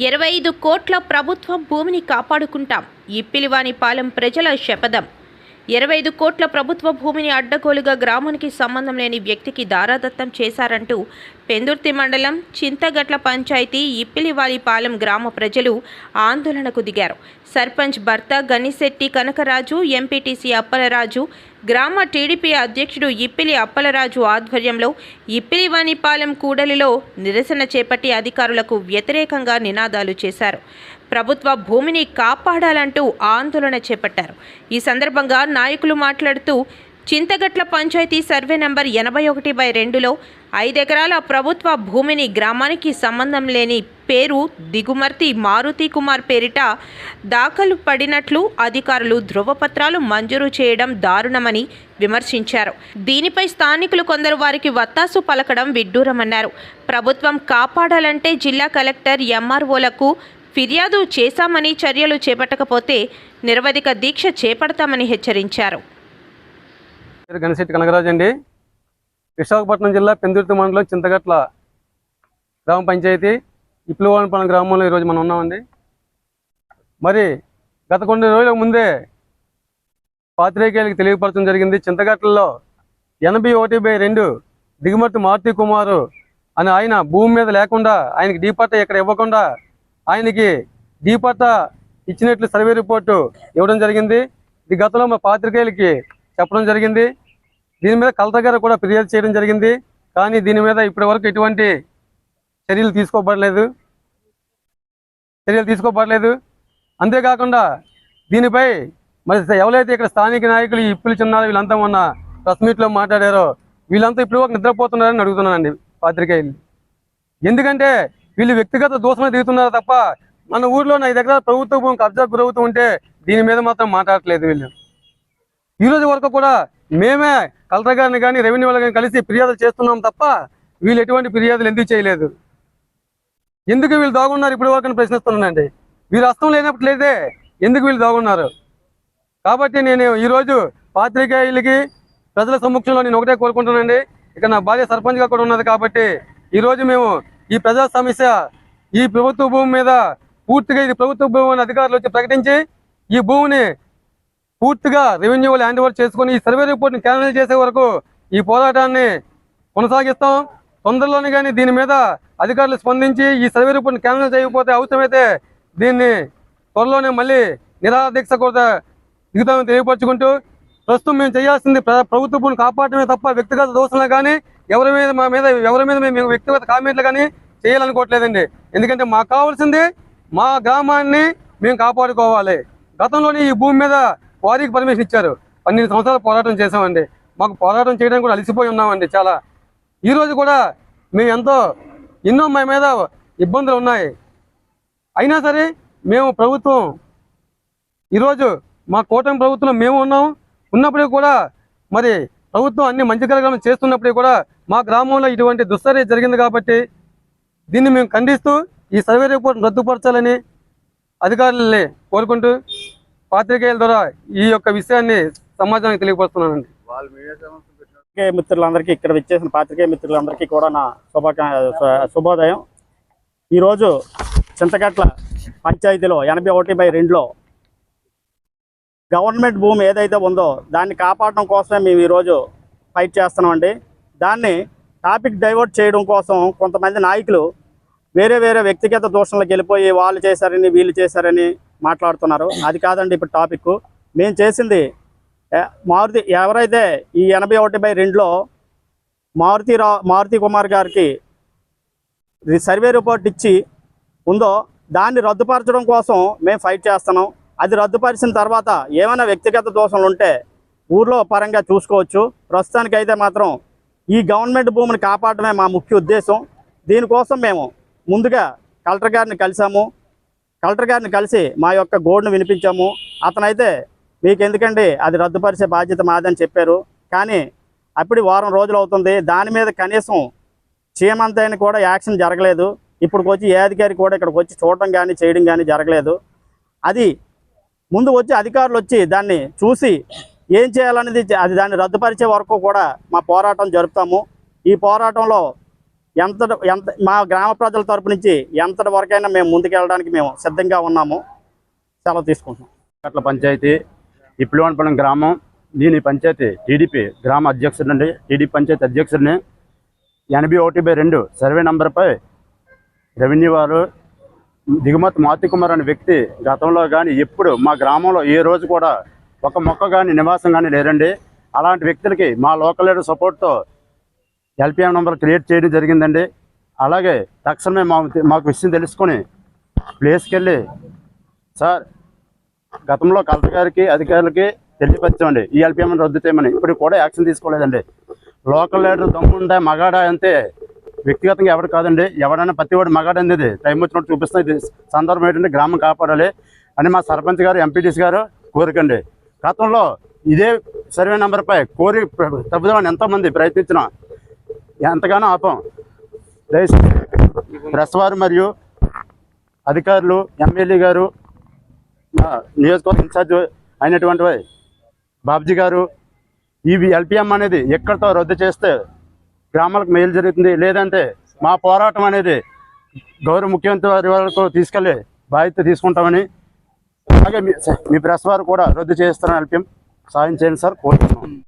ఇరవై ఐదు కోట్ల ప్రభుత్వ భూమిని కాపాడుకుంటాం. ఇప్పిలివానిపాలెం ప్రజల శపథం. ఇరవై ఐదు కోట్ల ప్రభుత్వ భూమిని అడ్డగోలుగా గ్రామానికి సంబంధం లేని వ్యక్తికి దారాదత్తం చేశారంటూ పెందుర్తి మండలం చింతగట్ల పంచాయతీ ఇప్పిలివాలిపాలెం గ్రామ ప్రజలు ఆందోళనకు దిగారు. సర్పంచ్ భర్త గనిశెట్టి కనకరాజు ఎంపీటీసీ అప్పలరాజు గ్రామ టీడీపీ అధ్యక్షుడు ఇప్పిలి అప్పలరాజు ఆధ్వర్యంలో ఇప్పిలివాణిపాలెం కూడలిలో నిరసన చేపట్టి అధికారులకు వ్యతిరేకంగా నినాదాలు చేశారు. ప్రభుత్వ భూమిని కాపాడాలంటూ ఆందోళన చేపట్టారు. ఈ సందర్భంగా నాయకులు మాట్లాడుతూ చింతగట్ల పంచాయతీ సర్వే నంబర్ ఎనభై ఒకటి బై రెండులో ఐదెకరాల ప్రభుత్వ భూమిని గ్రామానికి సంబంధం లేని పేరు దిగుమర్తి మారుతి కుమార్ పేరిట దాఖలు పడినట్లు అధికారులు ధృవపత్రాలు మంజూరు చేయడం దారుణమని విమర్శించారు. దీనిపై స్థానికులు కొందరు వారికి వత్తాసు పలకడం విడ్డూరమన్నారు. ప్రభుత్వం కాపాడాలంటే జిల్లా కలెక్టర్ ఎంఆర్ఓలకు ఫిర్యాదు చేశామని చర్యలు చేపట్టకపోతే నిరవధిక దీక్ష చేపడతామని హెచ్చరించారు. పేరు గణశెట్టి కనకరాజు అండి. విశాఖపట్నం జిల్లా పెందుర్తి మండలం చింతగట్ల గ్రామ పంచాయతీ ఇప్లవానపాలెం గ్రామంలో ఈరోజు మనం ఉన్నామండి. మరి గత కొన్ని రోజుల ముందే పాత్రికేయులకు తెలియపరచడం జరిగింది. చింతగట్లలో ఎనభై ఒకటి బై రెండు దిగుమతి మారుతి కుమారు అని ఆయన భూమి మీద లేకుండా ఆయనకి డీపట్ట ఇక్కడ ఇవ్వకుండా ఆయనకి డీపట్ట ఇచ్చినట్లు సర్వే రిపోర్టు ఇవ్వడం జరిగింది. ఇది గతంలో మా పాత్రికేయులకి చెప్పడం జరిగింది. దీని మీద కలెక్టర్ గారు కూడా ఫిర్యాదు చేయడం జరిగింది. కానీ దీని మీద ఇప్పటి వరకు ఎటువంటి చర్యలు తీసుకోబడలేదు. చర్యలు తీసుకోబడలేదు. అంతేకాకుండా దీనిపై మరి ఎవరైతే ఇక్కడ స్థానిక నాయకులు ఈ ఇప్పులు చిన్నారు వీళ్ళంతా మొన్న ప్రెస్ మీట్లో మాట్లాడారో వీళ్ళంతా ఇప్పుడు ఒక నిద్రపోతున్నారని అడుగుతున్నానండి పాత్రికేయులు. ఎందుకంటే వీళ్ళు వ్యక్తిగత దోషమే దిగుతున్నారు తప్ప మన ఊర్లో నా దగ్గర ప్రభుత్వం కబ్జా గురవుతూ ఉంటే దీని మీద మాత్రం మాట్లాడట్లేదు వీళ్ళు. ఈ రోజు వరకు కూడా మేమే కలెక్టర్ గారిని కానీ రెవెన్యూ వాళ్ళని కానీ కలిసి ఫిర్యాదులు చేస్తున్నాం తప్ప వీళ్ళు ఎటువంటి ఫిర్యాదులు ఎందుకు చేయలేదు? ఎందుకు వీళ్ళు దాగున్నారు? ఇప్పుడు వరకు ప్రశ్నిస్తున్నానండి. వీరు అస్తం లేనప్పుడు లేదే ఎందుకు వీళ్ళు దాగున్నారు? కాబట్టి నేను ఈరోజు పాత్రికేయులకి ప్రజల సమక్షంలో నేను ఒకటే కోరుకుంటున్నానండి. ఇక నా భార్య సర్పంచ్గా కూడా ఉన్నది కాబట్టి ఈరోజు మేము ఈ ప్రజా సమస్య ఈ ప్రభుత్వ భూమి మీద పూర్తిగా ఇది ప్రభుత్వ భూమి అధికారులు వచ్చి ప్రకటించి ఈ భూమిని పూర్తిగా రెవెన్యూ వాళ్ళు హ్యాండ్ ఓవర్ చేసుకుని ఈ సర్వే రిపోర్ట్ని క్యాన్సిల్ చేసే వరకు ఈ పోరాటాన్ని కొనసాగిస్తాం. తొందరలోనే కానీ దీని మీద అధికారులు స్పందించి ఈ సర్వే రిపోర్ట్ని క్యాన్సిల్ చేయకపోతే అవసరమైతే దీన్ని త్వరలోనే మళ్ళీ నిరాదీక్ష కూడా దిగుతామని తెలియపరచుకుంటూ ప్రస్తుతం మేము చేయాల్సింది ప్ర- ప్రభుత్వ భూమిని కాపాడటమే తప్ప వ్యక్తిగత దోషణలు కానీ ఎవరి మీద మా మీద ఎవరి మీద మేము వ్యక్తిగత కామెంట్లు కానీ చేయాలనుకోవట్లేదండి. ఎందుకంటే మాకు కావాల్సింది మా గ్రామాన్ని మేము కాపాడుకోవాలి. గతంలోనే ఈ భూమి మీద క్వారీకి పర్మిషన్ ఇచ్చారు. పన్నెండు సంవత్సరాలు పోరాటం చేసామండి మాకు పోరాటం చేయడానికి కూడా అలసిపోయి ఉన్నామండి చాలా. ఈరోజు కూడా మేము ఎంతో ఎన్నో మా మీద ఇబ్బందులు ఉన్నాయి. అయినా సరే మేము ప్రభుత్వం ఈరోజు మా కూటమి ప్రభుత్వంలో మేము ఉన్నాం. ఉన్నప్పటికీ కూడా మరి ప్రభుత్వం అన్ని మంచి కార్యక్రమాలు చేస్తున్నప్పటికీ కూడా మా గ్రామంలో ఇటువంటి దుశ్చర్య జరిగింది కాబట్టి దీన్ని మేము ఖండిస్తూ ఈ సర్వే రిపోర్ట్ రద్దుపరచాలని అధికారులని కోరుకుంటూ పాత్రికేయుల ద్వారా ఈ యొక్క విషయాన్ని సమాజానికి తెలియపరుస్తున్నానండి. పాత్రికేయ మిత్రులందరికీ ఇక్కడ విచ్చేసిన పాత్రికేయ మిత్రులందరికీ కూడా నా శుభాకా శుభోదయం. ఈరోజు చింతగట్ల పంచాయతీలో ఎనభై ఒకటి బై రెండులో గవర్నమెంట్ భూమి ఏదైతే ఉందో దాన్ని కాపాడడం కోసమే మేము ఈరోజు ఫైట్ చేస్తున్నామండి. దాన్ని టాపిక్ డైవర్ట్ చేయడం కోసం కొంతమంది నాయకులు వేరే వేరే వ్యక్తిగత దోషంలోకి వెళ్ళిపోయి వాళ్ళు చేశారని వీళ్ళు చేశారని మాట్లాడుతున్నారు. అది కాదండి ఇప్పుడు టాపిక్. మేము చేసింది మారుతి ఎవరైతే ఈ ఎనభై ఒకటి బై రెండులో మారుతి రా మారుతి కుమార్ గారికి రి- సర్వే రిపోర్ట్ ఇచ్చి ఉందో దాన్ని రద్దుపరచడం కోసం మేము ఫైట్ చేస్తున్నాం. అది రద్దుపరిచిన తర్వాత ఏమైనా వ్యక్తిగత దోషాలు ఉంటే ఊర్లో పరంగా చూసుకోవచ్చు. ప్రస్తుతానికి అయితే మాత్రం ఈ గవర్నమెంట్ భూమిని కాపాడమే మా ముఖ్య ఉద్దేశం. దీనికోసం మేము ముందుగా కలెక్టర్ గారిని కలిసాము. కలెక్టర్ గారిని కలిసి మా యొక్క గోడును వినిపించాము. అతనైతే మీకు ఎందుకండి అది రద్దుపరిచే బాధ్యత మాదని చెప్పారు. కానీ అప్పుడు వారం రోజులు అవుతుంది. దాని మీద కనీసం చీమంతైన కూడా యాక్షన్ జరగలేదు. ఇప్పుడు వచ్చి ఏ అధికారి కూడా ఇక్కడికి వచ్చి చూడడం కానీ చేయడం కానీ జరగలేదు. అది ముందు వచ్చి అధికారులు వచ్చి దాన్ని చూసి ఏం చేయాలనేది అది దాన్ని రద్దుపరిచే వరకు కూడా మా పోరాటం జరుపుతాము. ఈ పోరాటంలో ఎంత ఎంత మా గ్రామ ప్రజల తరపు నుంచి ఎంతటి వరకైనా మేము ముందుకెళ్ళడానికి మేము సిద్ధంగా ఉన్నాము. సెలవు తీసుకుంటున్నాం. కట్ల పంచాయతీ ఇప్పిలివానపాలెం గ్రామం దీని పంచాయతీ టీడీపీ గ్రామ అధ్యక్షుడండి టీడీపీ పంచాయతీ అధ్యక్షుడిని ఎనభై ఒకటి బై రెండు సర్వే నంబర్పై రెవెన్యూ వారు దిగుమతి మారుతి కుమార్ అనే వ్యక్తి గతంలో కానీ ఎప్పుడు మా గ్రామంలో ఏ రోజు కూడా ఒక మొక్క కానీ నివాసం కానీ లేరండి. అలాంటి వ్యక్తులకి మా లోకల్ లీడర్ సపోర్ట్తో ఎల్పిఎం నెంబర్ క్రియేట్ చేయడం జరిగిందండి. అలాగే తక్షణమే మా మాకు విషయం తెలుసుకొని ప్లేస్కి వెళ్ళి సార్ గతంలో కలెక్టర్ గారికి అధికారులకి తెలియపరచండి ఈ ఎల్పిఎం రద్దు చేయమని. ఇప్పుడు కూడా యాక్షన్ తీసుకోలేదండి. లోకల్ లీడర్ దమ్ముండే మగాడ అంతే వ్యక్తిగతంగా ఎవరు కాదండి. ఎవడైనా ప్రతి వాడు మగాడు అనేది టైం వచ్చినట్టు చూపిస్తాం ఇది సందర్భం ఏంటంటే గ్రామం కాపాడాలి అని మా సర్పంచ్ గారు ఎంపీటీసీ గారు కోరికండి. గతంలో ఇదే సర్వే నెంబర్పై కోరి తప్పుదామని ఎంతోమంది ప్రయత్నించినా ఎంతగానో ఆపం. దయచేసి ప్రెస్ వారు మరియు అధికారులు ఎమ్మెల్యే గారు నియోజకవర్గ ఇన్ఛార్జ్ అయినటువంటి బాబ్జీ గారు ఇవి ఎల్పిఎం అనేది ఎక్కడితో రద్దు చేస్తే గ్రామాలకు మేలు జరుగుతుంది లేదంటే మా పోరాటం అనేది గౌరవ ముఖ్యమంత్రి వారి వరకు తీసుకెళ్ళి బాధ్యత తీసుకుంటామని అలాగే మీ మీ ప్రెస్ వారు కూడా రద్దు చేస్తారని ఎల్పిఎం సాయం చేయండి సార్ కోరుతున్నాం.